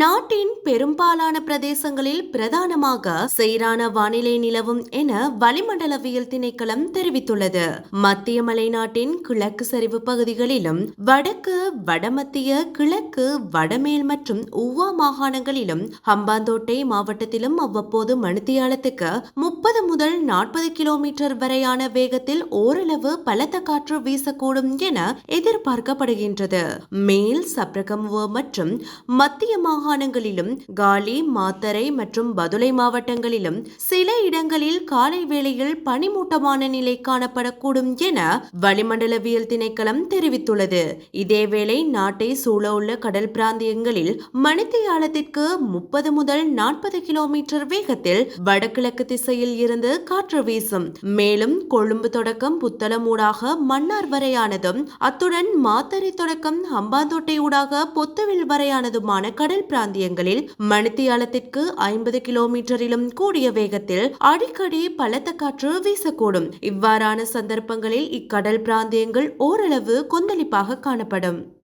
நாட்டின் பெரும்பாலான பிரதேசங்களில் பிரதானமாக சீரான வானிலை நிலவும் என வளிமண்டலவியல் திணைக்களம் தெரிவித்துள்ளது. மத்திய மலைநாட்டின் கிழக்கு சரிவு பகுதிகளிலும் வடக்கு வடமத்திய கிழக்கு வடமேல் மற்றும் உவா மாகாணங்களிலும் ஹம்பாந்தோட்டை மாவட்டத்திலும் அவ்வப்போது மணித்தியாலத்துக்கு முப்பது முதல் நாற்பது கிலோமீட்டர் வரையான வேகத்தில் ஓரளவு பலத்த காற்று வீசக்கூடும் என எதிர்பார்க்கப்படுகின்றது. மேல் சப்ரகமுவ மற்றும் மத்திய மாகாணங்களிலும் காலி மாத்தரை மற்றும் பதுளை மாவட்டங்களிலும் சில இடங்களில் காலை வேளையில் பனிமூட்டமான நிலை காணப்படக்கூடும் என வளிமண்டலவியல் திணைக்களம் தெரிவித்துள்ளது. இதேவேளை நாட்டை சூழ உள்ள கடல் பிராந்தியங்களில் மணித்தியாலத்திற்கு முப்பது முதல் நாற்பது கிலோமீட்டர் வேகத்தில் வடகிழக்கு திசையில் இருந்து காற்று வீசும். மேலும் கொழும்பு தொடக்கம் புத்தளம் ஊடாக மன்னார் வரையானதும் அத்துடன் மாத்தரை தொடக்கம் ஹம்பாந்தோட்டை ஊடாக பொத்துவில் வரையானதுமான கடல் பிராந்தியங்களில் மணித்தியாலத்திற்கு ஐம்பது கிலோமீட்டரிலும் கூடிய வேகத்தில் அடிக்கடி பலத்த காற்று வீசக்கூடும். இவ்வாறான சந்தர்ப்பங்களில் இக்கடல் பிராந்தியங்கள் ஓரளவு கொந்தளிப்பாக காணப்படும்.